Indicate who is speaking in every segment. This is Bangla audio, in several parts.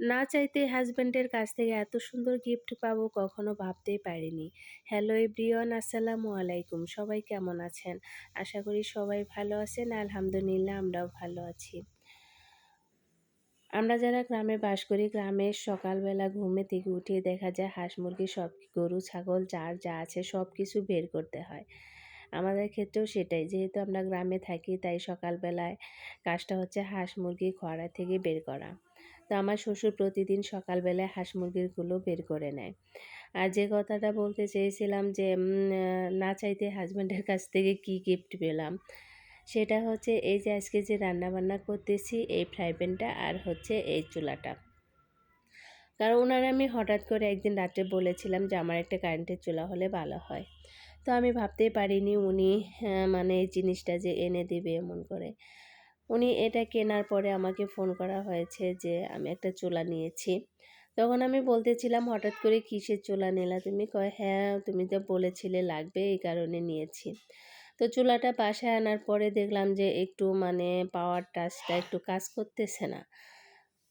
Speaker 1: না চাইতে হাজব্যান্ডের কাছ থেকে এত সুন্দর গিফট পাবো কখনো ভাবতেই পারিনি। হ্যালো এভরিওয়ান আসসালামু আলাইকুম। সবাই কেমন আছেন? আশা করি সবাই ভালো আছেন। আলহামদুলিল্লাহ, আমরাও ভালো আছি। আমরা যারা গ্রামে বাস করি গ্রামের সকালবেলা ঘুমে থেকে উঠে দেখা যায় হাঁস মুরগি, সব গরু, ছাগল, যার যা আছে সব কিছু বের করতে হয়। আমাদের ক্ষেত্রেও সেটাই। যেহেতু আমরা গ্রামে থাকি, তাই সকালবেলায় কাজটা হচ্ছে হাঁস মুরগি খোয়ারা থেকে বের করা। তো আমার শ্বশুর প্রতিদিন সকালবেলায় হাঁস মুরগিরগুলো বের করে নেয়। আর যে কথাটা বলতে চেয়েছিলাম যে না চাইতে হাজব্যান্ডের কাছ থেকে কি গিফট পেলাম, সেটা হচ্ছে এই যে আজকে যে রান্না বান্না করতেছি, এই ফ্রাই প্যানটা আর হচ্ছে এই চুলাটা। কারণ ওনারা আমি হঠাৎ করে একদিন রাত্রে বলেছিলাম যে, আমার একটা কারেন্টের চুলা হলে ভালো হয়। তো আমি ভাবতেই পারিনি উনি মানে এই জিনিসটা যে এনে দেবে এমন করে। উনি এটা কেনার পরে আমাকে ফোন করা হয়েছে যে, আমি একটা চুলা নিয়েছি। তখন আমি বলতেছিলাম হঠাৎ করে কিসের চুলা নিলা? তুমি কয় হ্যাঁ তুমি তো বলেছিলে লাগবে, এই কারণে নিয়েছি। তো চুলাটা বাসায় আনার পরে দেখলাম যে, একটু মানে পাওয়ার টাচটা একটু কাজ করতেছে না।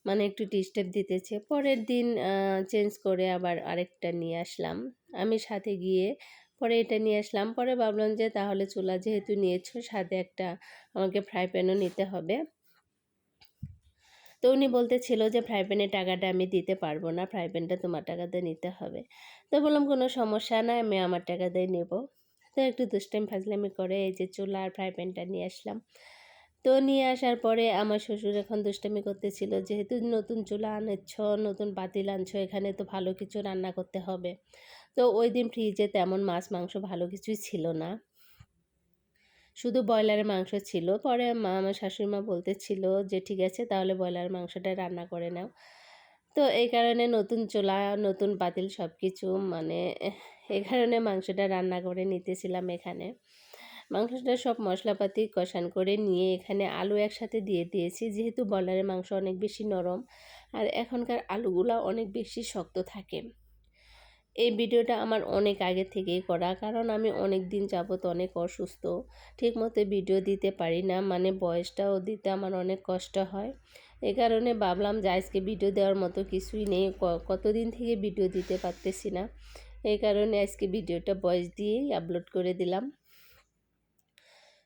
Speaker 1: মানে একটু ডিস্টার্ব দিতেছে। পরের দিন চেঞ্জ করে আবার আরেকটা নিয়ে আসলাম। আমি সাথে গিয়ে পরে এটা নিয়ে আসলাম। পরে ভাবলাম যে তাহলে চুলা যেহেতু নিয়েছো, সাথে একটা আমাকে ফ্রাই প্যানও নিতে হবে। তো উনি বলতেছিল যে ফ্রাই প্যানের টাকাটা আমি দিতে পারব না, ফ্রাই প্যানটা তোমার টাকাতে নিতে হবে। তো বললাম, কোনো সমস্যা না আমি আমার টাকা দিয়ে নেব। তো একটু দুষ্টাইম ফাজলামি করে এই যে চুলা আর ফ্রাই প্যানটা নিয়ে আসলাম। তো নিয়ে আসার পরে আমার শ্বশুর এখন দুষ্টামি করতেছিল, যেহেতু নতুন চুলা আনছ, নতুন পাতিল আনছো, এখানে তো ভালো কিছু রান্না করতে হবে। তো ওই দিন ফ্রিজে তেমন মাছ, মাংস ভালো কিছুই ছিল না। শুধু ব্রয়লারের মাংস ছিল। পরে মা, আমার শাশুড়ি মা বলতেছিল যে, ঠিক আছে, তাহলে ব্রয়লার মাংসটা রান্না করে নাও। তো এই কারণে নতুন চোলা, নতুন পাতিল সব কিছু মানে এই কারণে মাংসটা রান্না করে নিতেছিলাম এখানে। মাংসটা সব মশলাপাতি কষান করে নিয়ে এখানে আলু একসাথে দিয়ে দিয়েছি। যেহেতু ব্রয়লারের মাংস অনেক বেশি নরম, আর এখনকার আলুগুলো অনেক বেশি শক্ত থাকে। এই ভিডিওটা আমার অনেক আগে থেকেই করা। কারণ আমি অনেক দিন যাবত অনেক অসুস্থ ঠিক ঠিকমতো ভিডিও দিতে পারি না মানে বয়সটাও দিতে আমার অনেক কষ্ট হয়। এই কারণে ভাবলাম যে আজকে ভিডিও দেওয়ার মতো কিছুই নেই কতদিন থেকে ভিডিও দিতে পারতেছি না। এই কারণে আজকে ভিডিওটা বয়স দিয়েই আপলোড করে দিলাম।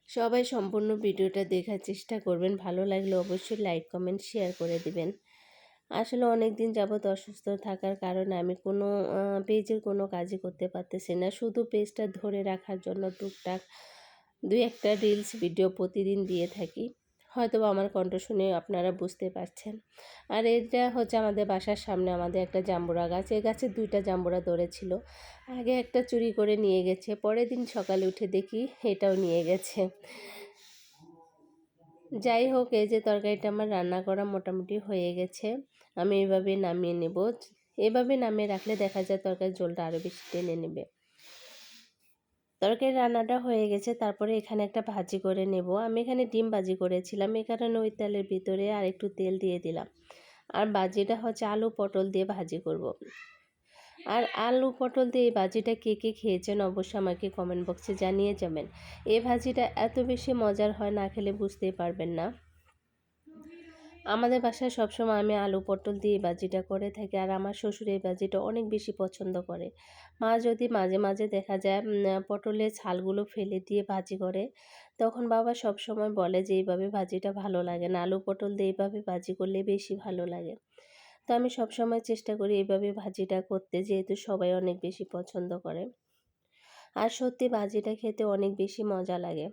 Speaker 1: সবাই সম্পূর্ণ ভিডিওটা দেখার চেষ্টা করবেন, ভালো লাগলে অবশ্যই লাইক, কমেন্ট, শেয়ার করে দিবেন। আসলে অনেক দিন যাবৎ অসুস্থ থাকার কারণে আমি কোনো পেজের কোনো কাজই করতে পারতেছি না। শুধু পেজটা ধরে রাখার জন্য টুকটাক দুই একটা রিলস ভিডিও প্রতিদিন দিয়ে থাকি। হয়তো আমার কণ্ঠ শুনে আপনারা বুঝতে পারছেন। আর এটা হচ্ছে আমাদের বাসার সামনে আমাদের একটা জাম্বুরা গাছ। এই গাছে দুইটা জাম্বুরা ধরেছিল। আগে একটা চুরি করে নিয়ে গেছে। পরের দিন সকালে উঠে দেখি এটাও নিয়ে গেছে। যাই হোক, এই যে তরকারিটা আমার রান্না করা মোটামুটি হয়ে গেছে। আমি এভাবে নামিয়ে নেব। এভাবে নামিয়ে রাখলে দেখা যায় তরকারির ঝোলটা আরও বেশি টেনে নেবে। তরকারি রান্নাটা হয়ে গেছে, তারপরে এখানে একটা ভাজি করে নেব। আমি এখানে ডিম ভাজি করেছিলাম এই কারণে ওই তেলের ভিতরে আর একটু তেল দিয়ে দিলাম। আর ভাজিটা হচ্ছে আলু পটল দিয়ে ভাজি করব। আর আলু পটল দিয়ে এই ভাজিটা কে কে খেয়েছেন অবশ্যই আমাকে কমেন্ট বক্সে জানিয়ে যাবেন। এই ভাজিটা এত বেশি মজার হয় না খেলে বুঝতেই পারবেন না। আমাদের বাসায় সবসময় আমি আলু, পটল দিয়ে বাজিটা করে থাকি আর আমার শ্বশুর এই বাজিটা অনেক বেশি পছন্দ করে। মা যদি মাঝে মাঝে দেখা যায় পটলের ছালগুলো ফেলে দিয়ে ভাজি করে, তখন বাবা সব সময় বলে যে, এইভাবে ভাজিটা ভালো লাগে না। আলু, পটল দিয়ে এইভাবে ভাজি করলে বেশি ভালো লাগে। তো আমি সব সময় চেষ্টা করি এইভাবে ভাজিটা করতে, যেহেতু সবাই অনেক বেশি পছন্দ করে। আর সত্যি ভাজিটা খেতে অনেক বেশি মজা লাগে।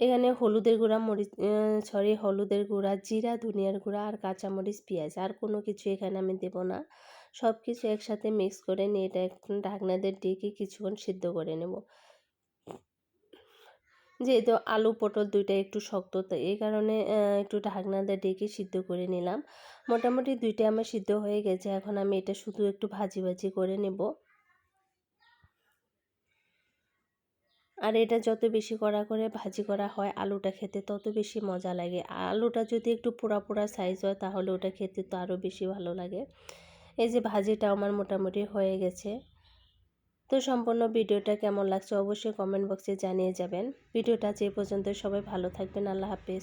Speaker 1: এখানে হলুদের গুঁড়া, মরিচ সরি হলুদের গুঁড়া, জিরা, ধনিয়ার গুঁড়া আর কাঁচামরিচ, পেঁয়াজ আর কোনো কিছু এখানে আমি দেব না। সব কিছু একসাথে মিক্স করে নিয়ে এটা একটু ঢাকনাদের ডেকে কিছুক্ষণ সিদ্ধ করে নেব। যেহেতু আলু, পটল দুইটা একটু শক্ত এই কারণে একটু ঢাকনাদের ডেকে সিদ্ধ করে নিলাম। মোটামুটি দুইটা আমার সিদ্ধ হয়ে গেছে, এখন আমি এটা শুধু একটু ভাজি ভাজি করে নেব। আর এটা যত বেশি করা করে ভাজি করা হয় আলুটা খেতে তত বেশি মজা লাগে। আলুটা যদি একটু পোড়া পোড়া সাইজ হয় তাহলে ওটা খেতে তো আরও বেশি ভালো লাগে। এই যে ভাজিটা আমার মোটামুটি হয়ে গেছে। তো সম্পূর্ণ ভিডিওটা কেমন লাগছে অবশ্যই কমেন্ট বক্সে জানিয়ে যাবেন। ভিডিওটা যে পর্যন্ত সবাই ভালো থাকবেন। আল্লাহ হাফিজ।